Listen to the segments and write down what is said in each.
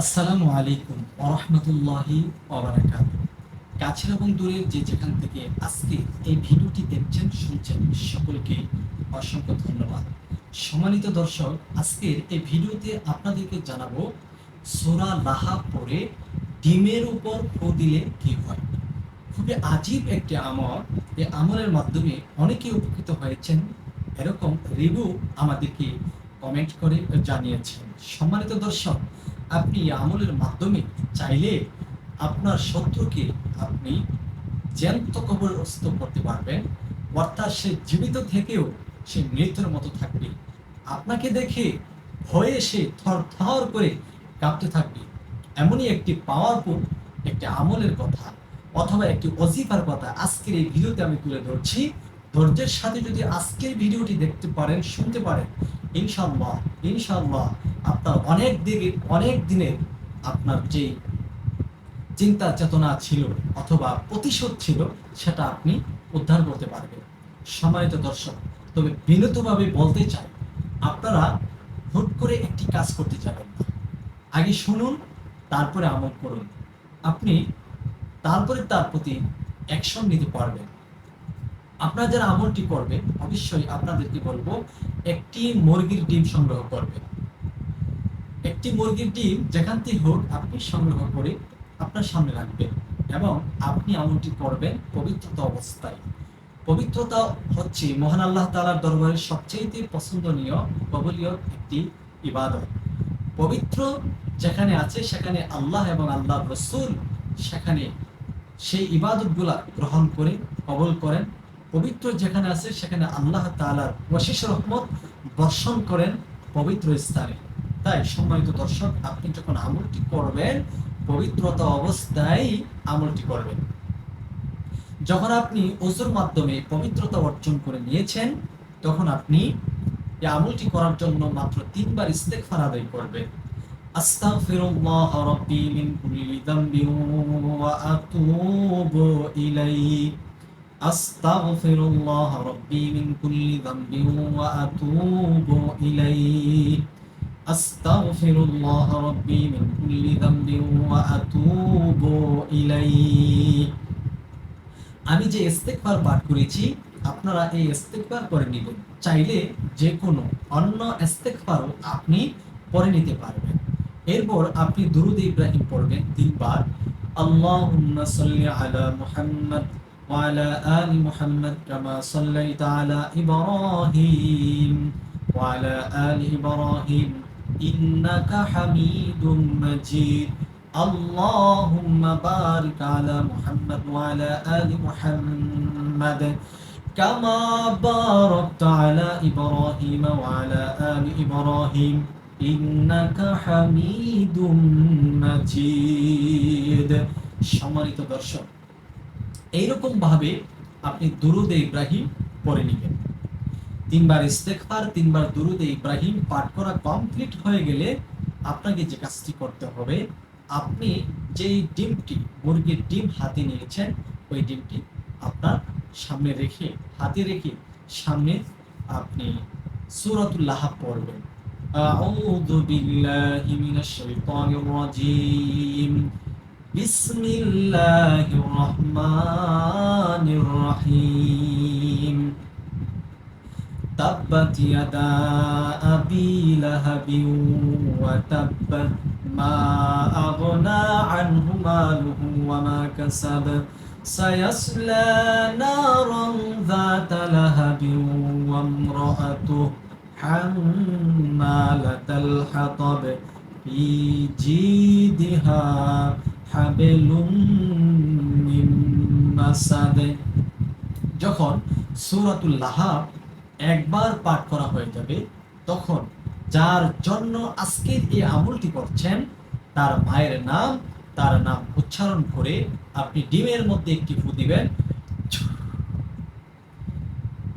আসসালামু আলাইকুম ওরহমতুল্লাহি ওবারাকাত কাছের এবং দূরের যে যেখান থেকে আজকে এই ভিডিওটি দেখছেন, শুনছেন, সকলকে অসংখ্য ধন্যবাদ। সম্মানিত দর্শক, আজকের এই ভিডিওতে আপনাদেরকে জানাব, সোরা লাহা পরে ডিমের উপর ফু দিলে কি হয়? খুবই আজীব একটি আমল। এই আমলের মাধ্যমে অনেকে উপকৃত হয়েছেন। এরকম রিভিউ আমাদেরকে কমেন্ট করে জানিয়েছেন। সম্মানিত দর্শক আপনি আমলের মাধ্যমে চাইলে আপনার শত্রুকে আপনি জ্যান্ত কবরস্থ করতে পারবেন। অর্থাৎ সে জীবিত থেকেও সে মৃত্যুর মতো থাকবে। আপনাকে দেখে ভয়ে সে থর করে কাঁপতে থাকবে। এমনই একটি পাওয়ারফুল একটি আমলের কথা অথবা একটি অজিফার কথা আজকের এই ভিডিওতে আমি তুলে ধরছি। ধৈর্যের সাথে যদি আজকের ভিডিওটি দেখতে পারেন, শুনতে পারেন ইনশাল্লাহ ইনশাল্লাহ আপনার অনেক দিকে অনেক দিনের আপনার যে চিন্তা চেতনা ছিল অথবা প্রতিশোধ ছিল, সেটা আপনি উদ্ধার করতে পারবেন। সম্মানিত দর্শক, তবে বিনীতভাবে বলতে চাই, আপনারা হুট করে একটি কাজ করতে যাবেন না। আগে শুনুন, তারপরে আমল করুন। আপনি তারপরে তার প্রতি অ্যাকশন নিতে পারবেন। আপনারা যারা আমলটি করবেন, অবশ্যই আপনাদেরকে বলব, একটি মুরগির ডিম সংগ্রহ করবেন। একটি মুরগির ডিম যেখান থেকে হোক আপনি সংগ্রহ করে আপনার সামনে রাখবেন এবং আপনি আমলটি করবেন পবিত্রতা অবস্থায়। পবিত্রতা হচ্ছে মহান আল্লাহ তালার দরবারের সবচেয়ে পছন্দনীয় কবলীয় একটি ইবাদত। পবিত্র যেখানে আছে সেখানে আল্লাহ এবং আল্লাহ রসুল সেখানে সেই ইবাদতগুলা গ্রহণ করে, কবল করেন। পবিত্র যেখানে আছে সেখানে আল্লাহ তালার ওয়াশিস রহমত বর্ষণ করেন পবিত্র স্থানে। তাই সম্মানিত দর্শক, আপনি যখন আমলটি করবেন, পবিত্রতা অবস্থায় আমলটি করবেন। যখন আপনি ওজুর মাধ্যমে পবিত্রতা অর্জন করে নিয়েছেন, তখন আপনি আমলটি করার জন্য মাত্র তিনবার ইস্তেগফার আদায় করবেন। আস্তাগফিরুল্লাহ রাব্বি মিন কুল্লি যামবিন ওয়া আতুবু ইলাইহি। আস্তাগফিরুল্লাহ রাব্বি মিন কুল্লি যামবিন ওয়া আতুবু ইলাইহি। আস্তাগফিরুল্লাহ রাব্বি মিন কুল্লি যামবিন ওয়া আতুবু ইলাইহি আমি যে ইস্তেগফার পাঠ করেছি আপনারা এই ইস্তেগফার করে নেবেন চাইলে যে কোনো অন্য ইস্তেগফারও আপনি পড়ে নিতে পারবেন এরপর আপনি দুরুদ ইব্রাহিম পড়বেন তিনবার আল্লাহুম্মা সাল্লি আলা মুহাম্মদ وعلى آل محمد كما صليت على إبراهيم وعلى آل إبراهيم إنك حميد مجيد اللهم بارك على محمد وعلى آل محمد كما باركت على إبراهيم وعلى آل إبراهيم إنك حميد مجيد সম্মানিত দর্শক এইরকম ভাবে আপনি দুরুদে ইব্রাহিম পড়ে নেবেন তিনবার ইস্তেগফার তিনবার দুরুদে ইব্রাহিম পাঠ করা কমপ্লিট হয়ে গেলে আপনাকে যে কাজটি করতে হবে আপনি যেই ডিমটি মুরগির ডিম হাতে নিয়েছেন ওই ডিমটি আপনার সামনে রেখে হাতে রেখে সামনে আপনি সূরাতুল্লাহ পড়বেন أعوذ بالله من الشيطان الرجيم بسم الله الرحمن الرحيم تبت يدا أبي لهب وتب ما أغنى عنه ماله وما كسب سيصلى نارا ذات لهب وامرأته حمالة الحطب في جيدها حبل من مسد যখন সূরাতুল লাহাব একবার পাঠ করা হয়ে যাবে তখন যার জন্য আজকের এই আমলটি করছেন তার মায়ের নাম তার নাম উচ্চারণ করে আপনি ডিমের মধ্যে একটি ফু দিবেন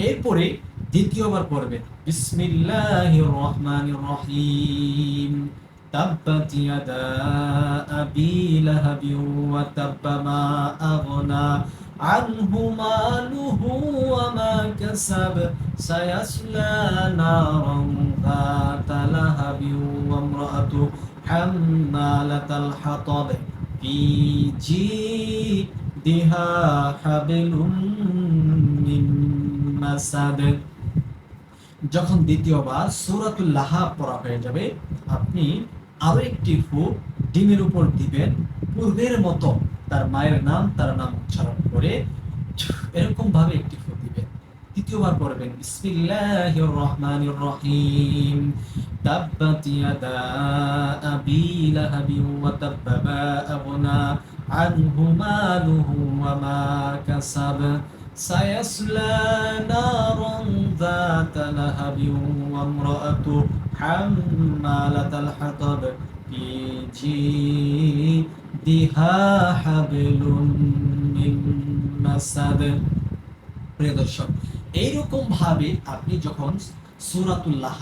এরপরে দ্বিতীয়বার পড়বেন বিসমিল্লাহির রহমানির রহিম تبت يدا أبي لهب وتب ما أغنى عنه ماله وما كسب سيصلى نارا ذات لهب وامرأته حمالة الحطب في جيدها حبل من مسد যখন দ্বিতীয়বার সূরাতুল লাহাব পড়া হয়ে যাবে আপনি আরো একটি ফু ডিমের উপর দিবেন পূর্বের মতো তার মায়ের নাম তার নাম উচ্চারণ করে এরকম ভাবে একটি ফু দিবেন দ্বিতীয়বার পড়বেন বিসমিল্লাহির রহমানির রহিম তাব্বাত ইয়াদা আবি লাহাবিন ওয়া তাব্বা মা আগনা আনহু মালুহু ওয়া মা কাসাব سيصلى نارا ذات لهب وامرأته حمالة الحطب في جيدها প্রিয় দর্শক, এইরকম ভাবে আপনি যখন সুরাতুল্লাহ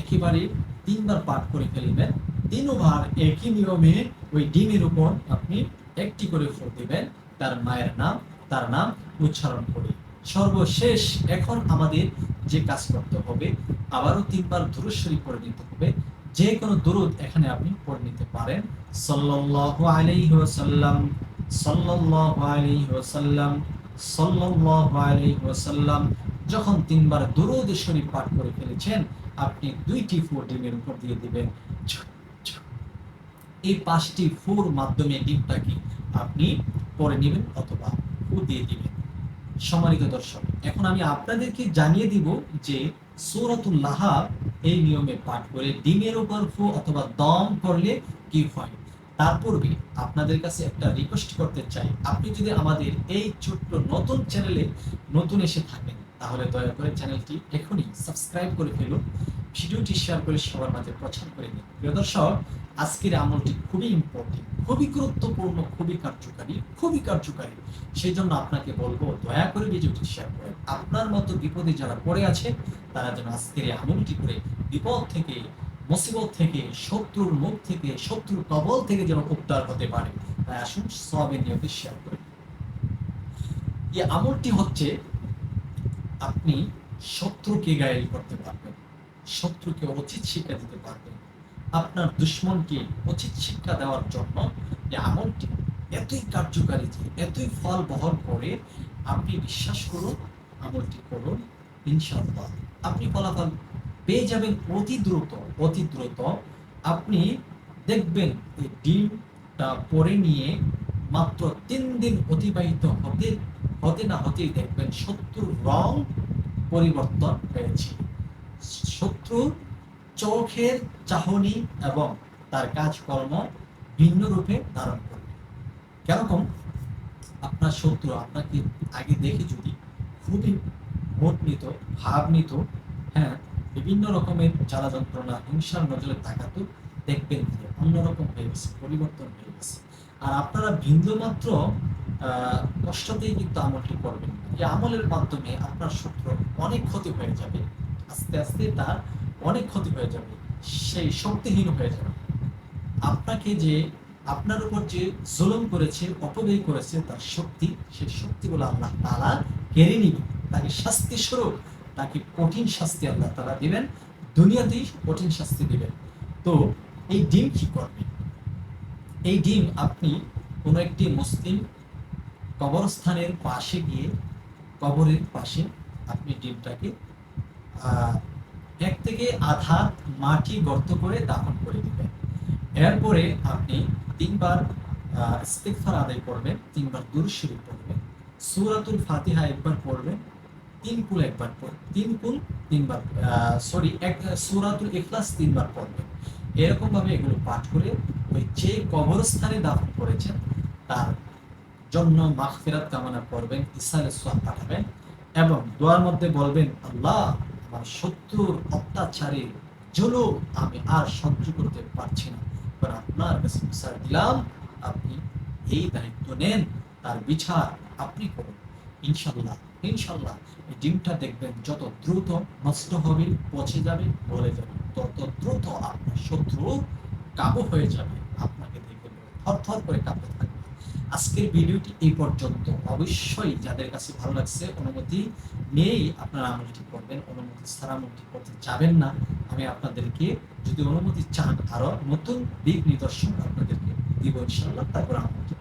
একেবারে তিনবার পাঠ করে ফেলবেন, তিনবার একই নিয়মে ওই ডিমের উপর আপনি একটি করে ফুল দিবেন, তার মায়ের নাম, তার নাম উচ্চারণ করে। সর্বশেষ এখন আমাদের যে কাজ করতে হবে, আবারও তিনবার দুরুশ্বরী পড়ে নিতে হবে। যে কোনো দুরুদ এখানে আপনি পড়ে নিতে পারেন। সাল্লাল্লাহু আলাইহি ওয়াসাল্লাম, সাল্লাল্লাহু আলাইহি ওয়াসাল্লাম, সাল্লাল্লাহু আলাইহি ওয়াসাল্লাম যখন তিনবার দুরুদ শরীফ পাঠ করে ফেলেছেন, আপনি দুইটি ফোর ডিমের উপর দিয়ে দিবেন। এই পাঁচটি ফোর মাধ্যমে ডিমটাকে আপনি পরে নেবেন অথবা ফু দিয়ে দিবেন। সম্মানিত দর্শক, এখন আমি আপনাদেরকে জানিয়ে দিব যে সূরাতুল এই নিয়মে পাঠ করে ডিমের উপর ফু অথবা দম করলে কি হয়? তার পূর্বে আপনাদের কাছে একটা রিকোয়েস্ট করতে চাই। আপনি যদি আমাদের এই ছোট্ট নতুন চ্যানেলে নতুন এসে থাকেন, তাহলে দয়া করে চ্যানেলটি এখনই সাবস্ক্রাইব করে ফেলুন, ভিডিওটি শেয়ার করে সবার মাঝে প্রচার করে দিন। প্রিয় দর্শক, আজকের আমলটি খুবই ইম্পর্টেন্ট খুবই গুরুত্বপূর্ণ, খুবই কার্যকারী খুবই কার্যকারী। সেই জন্য আপনাকে বলব, দয়া করে ভিডিওটি শেয়ার করেন আপনার মতো বিপদে যারা পড়ে আছে, তারা যেন আজকের এই আমলটি করে বিপদ থেকে মুসিবত থেকে, শত্রুর মুখ থেকে, শত্রুর কবল থেকে যেন উদ্ধার হতে পারে। তাই আসুন সবে নিয়তে শেয়ার করেন এই আমলটি হচ্ছে, আপনি শত্রুকে গায়েল করতে পারবেন, শত্রুকে উচিত শিক্ষা দিতে পারবেন। আপনার দুশ্মনকে উচিত শিক্ষা দেওয়ার জন্য যে আমলটি এতই কার্যকারী যে, এতই ফল বহন করে, আপনি বিশ্বাস করুন, আমলটি করুন, ইনশাআল্লাহ। আপনি ফলাফল পেয়ে যাবেন অতি দ্রুত। অতি দ্রুত আপনি দেখবেন এই ডিমটা পরে নিয়ে মাত্র তিন দিন অতিবাহিত হতে হতে না হতেই দেখবেন শত্রুর রং পরিবর্তন হয়েছে। শত্রুর চোখের চাহনি এবং তার কাজকর্ম ভিন্ন রূপে ধারণ করবে কেরকম? আপনার শত্রু আপনাকে আগে দেখে যদি খুবই মোট নিত ভাব নিত হ্যাঁ বিভিন্ন রকমের জ্বালা যন্ত্রণা, হিংসার নজরে তাকাতো দেখবেন যে অন্যরকম হয়ে গেছে, পরিবর্তন হয়ে গেছে। আর আপনারা বিন্দু মাত্র কষ্টতেই কিন্তু আমলটি করবেন এই আমলের মাধ্যমে আপনার শত্রু অনেক ক্ষতি হয়ে যাবে, আস্তে আস্তে তার অনেক ক্ষতি হয়ে যাবে, সেই শক্তিহীন হয়ে যাবে। আপনাকে যে, আপনার উপর যে জুলুম করেছে, অপব্যয় করেছে, তার শক্তি, সেই শক্তিগুলো আল্লাহ তাআলা কেড়ে নিবে। তাকে শাস্তি স্বরূপ তাকে কঠিন শাস্তি আল্লাহ তাআলা দিবেন দুনিয়াতেই কঠিন শাস্তি দিবেন। তো এই ডিম কি করবে? এই ডিম আপনি কোনো একটি মুসলিম কবরস্থানের পাশে গিয়ে কবরের পাশে আপনি ডিমটাকে এক থেকে আধা মাটি গর্ত করে দাফন করে দিবেন। এরপরে আপনি তিনবার আহ, ইস্তেগফার আদায় করবেন তিনবার দুরূদ শরীফ পড়বেন সূরাতুল ফাতিহা একবার পড়বেন তিন কুল একবার পড়বেন তিন কুল তিনবার সরি এক, সূরাতুল ইখলাস তিনবার পড়বেন এরকম ভাবে এগুলো পাঠ করে ওই যে কবরস্থানে দাফন করেছেন, তার জন্য মাগফিরাত কামনা করবেন, ইসালে সোয়াব পাঠাবেন এবং দোয়ার মধ্যে বলবেন, আল্লাহ, আমার শত্রুর অত্যাচারে জুলুম আমি আর সহ্য করতে পারছি না। এবার আপনার কাছে বিচার দিলাম, আপনি এই দায়িত্ব নেন, তার বিচার আপনি করুন। ইনশাল্লাহ ইনশাল্লাহ ডিমটা দেখবেন যত দ্রুত নষ্ট হবে, পচে যাবে, গলে যাবে, তত দ্রুত আপনার শত্রু কাবু হয়ে যাবে। আপনাকে দেখে থর করে কাঁপতে থাকবে। আজকের ভিডিওটি এই পর্যন্ত। অবশ্যই যাদের কাছে ভালো লাগছে, অনুমতি নিয়েই আপনারা আমলটি করবেন, অনুমতি ছাড়া আমলটি করতে যাবেন না। আমি আপনাদেরকে যদি অনুমতি চান আরও নতুন দিক নিদর্শন আপনাদেরকে দিব ইনশাল্লাহ তারপর আমরা